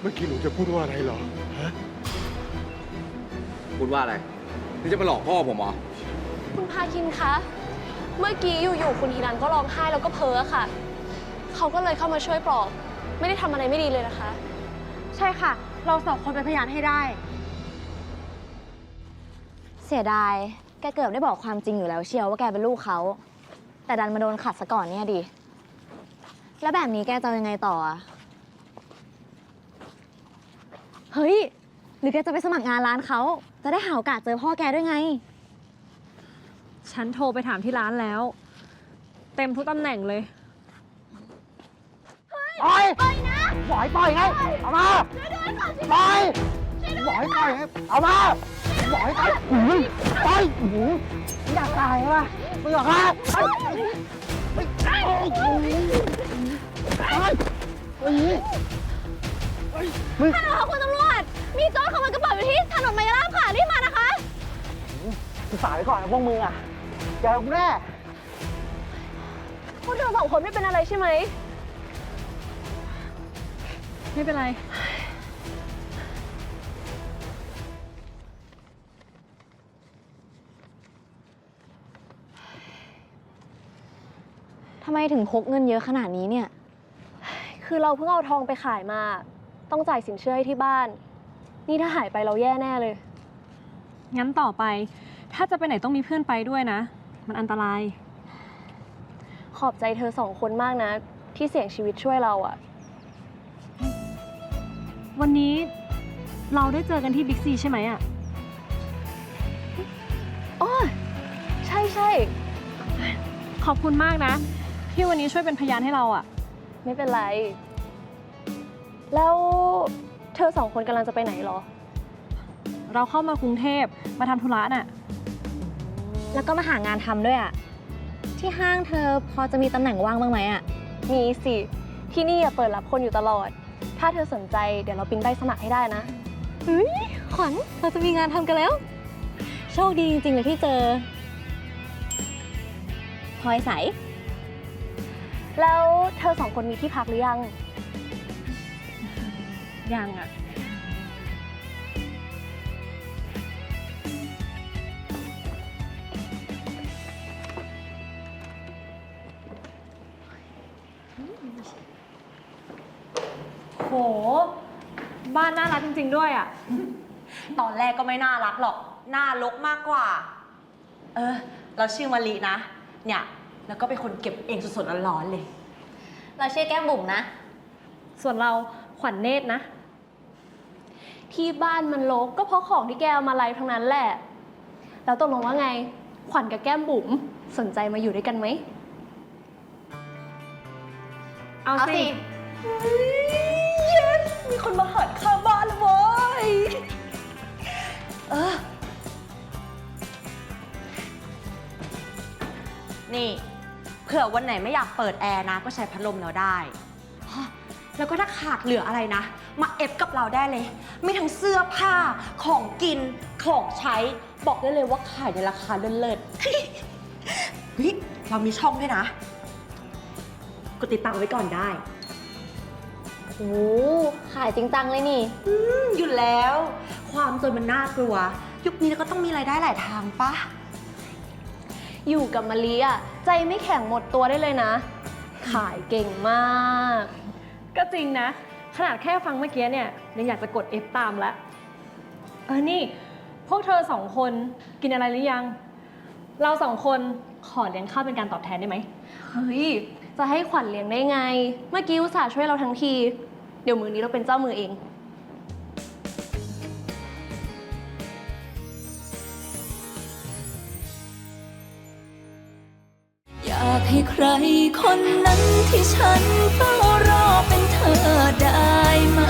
เมื่อกี้หนูจะพูดว่าอะไรเหรอ ฮะ พูดว่าอะไร นี่จะมาหลอกพ่อผมเหรอ คุณพาคินคะ เมื่อกี้อยู่ๆคุณฮีรันก็ร้องไห้แล้วก็เพ้อค่ะ เขาก็เลยเข้ามาช่วยปลอบ ไม่ได้ทำอะไรไม่ดีเลยนะคะ ใช่ค่ะ เราสองคนเป็นพยานให้ได้ เสียดาย แกเกือบได้บอกความจริงอยู่แล้วเชียวว่าแกเป็นลูกเขา แต่ดันมาโดนขัดซะก่อนเนี่ยดิ แล้วแบบนี้แกจะเอายังไงต่ออะ เฮ้ย หรือแกจะไปสมัครงานร้านเขา จะได้หาโอกาสเจอพ่อแกด้วยไง ฉันโทรไปถามที่ร้านแล้ว เต็มทุกตำแหน่งเลย ปล่อยปล่อยนะปล่อยปล่อยไงเอามาปล่อยปล่อยปล่อยไงเอามาปล่อยไปหืมปล่อยหืมอยากตายใช่ปะไม่อยากฆ่าไปไปโอ้โหไปไปมึงฮัลโหลคุณตำรวจ กูสายไปก่อนนะพวกมึงอะเจอกูแน่พวกเธอสองคนไม่เป็นอะไรใช่ไหม ไม่เป็นไร ทำไมถึงพกเงินเยอะขนาดนี้เนี่ย คือเราเพิ่งเอาทองไปขายมา ต้องจ่ายสินเชื่อให้ที่บ้าน นี่ถ้าหายไปเราแย่แน่เลย งั้นต่อไป ถ้าจะไปไหนต้องมีเพื่อนไปด้วยนะ มันอันตราย ขอบใจเธอสองคนมากนะ ที่เสี่ยงชีวิตช่วยเราอะวันนี้เราได้เจอกันที่บิ๊กซีใช่ไหมอะอ๋อใช่ใช่ขอบคุณมากนะ ที่วันนี้ช่วยเป็นพยานให้เราอะไม่เป็นไร แล้วเธอสองคนกำลังจะไปไหนเหรอ เราเข้ามากรุงเทพมาทำธุระน่ะ แล้วก็มาหางานทำด้วยอะที่ห้างเธอพอจะมีตำแหน่งว่างบ้างไหมอะมีสิ ที่นี่อะเปิดรับคนอยู่ตลอด ถ้าเธอสนใจเดี๋ยวเราปริ้นใบสมัครให้ได้นะเฮ้ยขวัญเราจะมีงานทำกันแล้ว โชคดีจริงๆเลยที่เจอพลอยใส แล้วเธอสองคนมีที่พักหรือยัง ยังอะ โห บ้านน่ารักจริง ๆ ด้วยอะตอนแรกก็ไม่น่ารักหรอก น่าลกมากกว่า เออ เราชื่อมารีนะ เนี่ย แล้วก็เป็นคนเก็บเองสดๆร้อนๆเลย เราชื่อแก้มบุ๋มนะ ส่วนเราขวัญเนตรนะ ที่บ้านมันรกก็เพราะของที่แกเอามาไลฟ์ทั้งนั้นแหละ แล้วตกลงว่าไง ขวัญกับแก้มบุ๋มสนใจมาอยู่ด้วยกันไหม เอาเอาสิสิ มีคนมาหันข้างบ้านเลยเว้ยเออ นี่เผื่อวันไหนไม่อยากเปิดแอร์นะ ก็ใช้พัดลมเราได้ฮะแล้วก็ถ้าขาดเหลืออะไรนะ มาเอฟกับเราได้เลยมีทั้งเสื้อผ้าของกินของใช้บอกได้เลยว่าขายในราคาเลิศๆ เฮ้ยเรามีช่องด้วยนะ กดติดตามไว้ก่อนได้ โอ้ขายจริงจังเลยนี่อยู่แล้ว ความจนมันน่ากลัว ยุคนี้เราก็ต้องมีรายได้หลายทางปะอยู่กับมะลิอะ ใจไม่แข็งหมดตัวได้เลยนะ ขายเก่งมาก ก็จริงนะ ขนาดแค่ฟังเมื่อกี้เนี่ยยังอยากจะกด F ตามแล้วเออนี่ พวกเธอสองคนกินอะไรหรือยัง เราสองคนขอเลี้ยงข้าวเป็นการตอบแทนได้ไหม เฮ้ย จะให้ขวัญเลี้ยงได้ไง เมื่อกี้อุตส่าห์ช่วยเราทั้งที เดี๋ยวมือนี้เราเป็นเจ้ามือเอง อยากให้ใครคนนั้นที่ฉันเฝ้ารอเป็นเธอได้ไหม